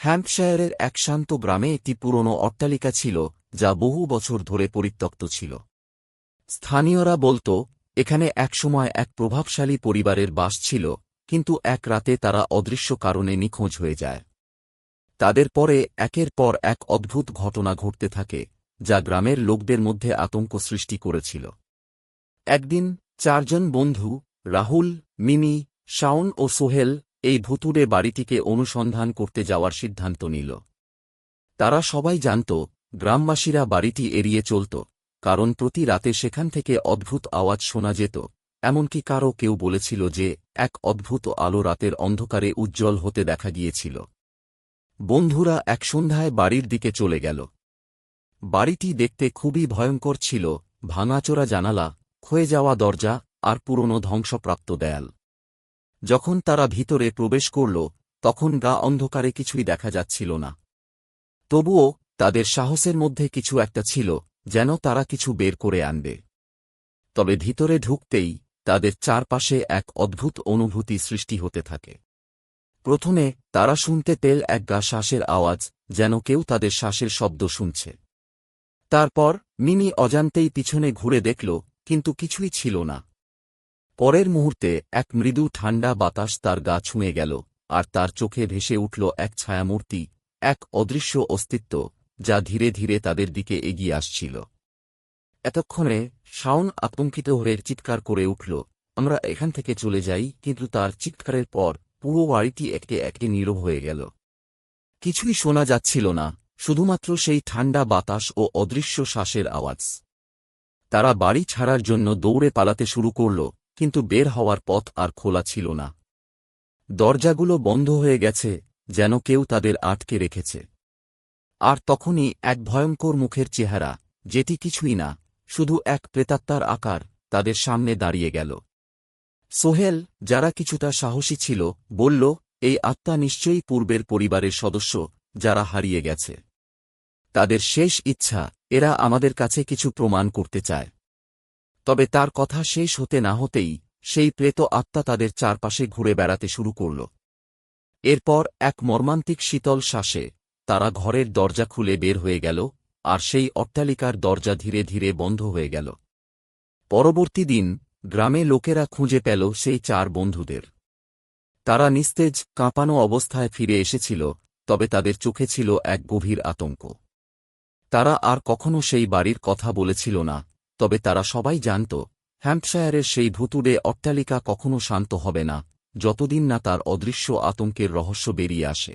হ্যাম্পশায়ারের এক শান্ত গ্রামে একটি পুরনো অট্টালিকা ছিল, যা বহু বছর ধরে পরিত্যক্ত ছিল। স্থানীয়রা বলত, এখানে একসময় এক প্রভাবশালী পরিবারের বাস ছিল, কিন্তু এক রাতে তারা অদৃশ্য কারণে নিখোঁজ হয়ে যায়। তাদের পরে একের পর এক অদ্ভুত ঘটনা ঘটতে থাকে, যা গ্রামের লোকদের মধ্যে আতঙ্ক সৃষ্টি করেছিল। একদিন, চারজন বন্ধু, রাহুল, মিমি, শাওন ও সোহেল এই ভুতুড়ে বাড়িটিকে অনুসন্ধান করতে যাওয়ার সিদ্ধান্ত নিল। তারা সবাই জানত, গ্রামবাসীরা বাড়িটি এড়িয়ে চলত, কারণ প্রতি রাতে সেখান থেকে অদ্ভুত আওয়াজ শোনা যেত, এমনকি কারও কেউ বলেছিল যে, এক অদ্ভুত আলো রাতের অন্ধকারে উজ্জ্বল হতে দেখা গিয়েছিল। বন্ধুরা এক সন্ধ্যায় বাড়ির দিকে চলে গেল। বাড়িটি দেখতে খুবই ভয়ঙ্কর ছিল, ভাঙাচোরা জানালা, ক্ষয়ে যাওয়া দরজা, আর পুরনো ধ্বংসপ্রাপ্ত দেয়াল। যখন তারা ভিতরে প্রবেশ করল, তখন গা অন্ধকারে কিছুই দেখা যাচ্ছিল না। তবুও, তাদের সাহসের মধ্যে কিছু একটা ছিল, যেন তারা কিছু বের করে আনবে। তবে ভিতরে ঢুকতেই, তাদের চারপাশে এক অদ্ভুত অনুভূতি সৃষ্টি হতে থাকে। প্রথমে, তারা শুনতে তেল এক গা শ্বাসের আওয়াজ, যেন কেউ তাদের শ্বাসের শব্দ শুনছে। তারপর মিনি অজান্তেই পিছনে ঘুরে দেখল, কিন্তু কিছুই ছিল না। পরের মুহূর্তে এক মৃদু ঠান্ডা বাতাস তার গা ছুঁয়ে গেল, আর তার চোখে ভেসে উঠল এক ছায়ামূর্তি, এক অদৃশ্য অস্তিত্ব, যা ধীরে ধীরে তাদের দিকে এগিয়ে আসছিল। এতক্ষণে শাওন আতঙ্কিত হয়ে চিৎকার করে উঠল, আমরা এখান থেকে চলে যাই। কিন্তু তার চিৎকারের পর পুরো বাড়িটি একে একে নীরব হয়ে গেল। কিছুই শোনা যাচ্ছিল না, শুধুমাত্র সেই ঠান্ডা বাতাস ও অদৃশ্য শ্বাসের আওয়াজ। তারা বাড়ি ছাড়ার জন্য দৌড়ে পালাতে শুরু করল কিন্তু বের হওয়ার পথ আর খোলা ছিল না। দরজাগুলো বন্ধ হয়ে গেছে, যেন কেউ তাদের আটকে রেখেছে। আর তখনই এক ভয়ঙ্কর মুখের চেহারা, যেটি কিছুই না, শুধু এক প্রেতাত্মার আকার, তাদের সামনে দাঁড়িয়ে গেল। সোহেল, যারা কিছুটা সাহসী ছিল, বলল, এই আত্মা নিশ্চয়ই পূর্বের পরিবারের সদস্য, যারা হারিয়ে গেছে। তাদের শেষ ইচ্ছা, এরা আমাদের কাছে কিছু প্রমাণ করতে চায়। তবে তার কথা শেষ হতে না হতেই সেই প্রেত আত্মা তাদের চারপাশে ঘুরে বেড়াতে শুরু করল। এরপর এক মর্মান্তিক শীতল শ্বাসে তারা ঘরের দরজা খুলে বের হয়ে গেল আর সেই অট্টালিকার দরজা ধীরে ধীরে বন্ধ হয়ে গেল। পরবর্তী দিন গ্রামে লোকেরা খুঁজে পেল সেই চার বন্ধুদের। তারা নিস্তেজ, কাঁপানো অবস্থায় ফিরে এসেছিল, তবে তাদের চোখে ছিল এক গভীর আতঙ্ক। তারা আর কখনো সেই বাড়ির কথা বলেছিল না তবে তারা সবাই জানত, হ্যাম্পশায়ারের সেই ভুতুড়ে অট্টালিকা কখনও শান্ত হবে না, যতদিন না তার অদৃশ্য আতঙ্কের রহস্য বেরিয়ে আসে।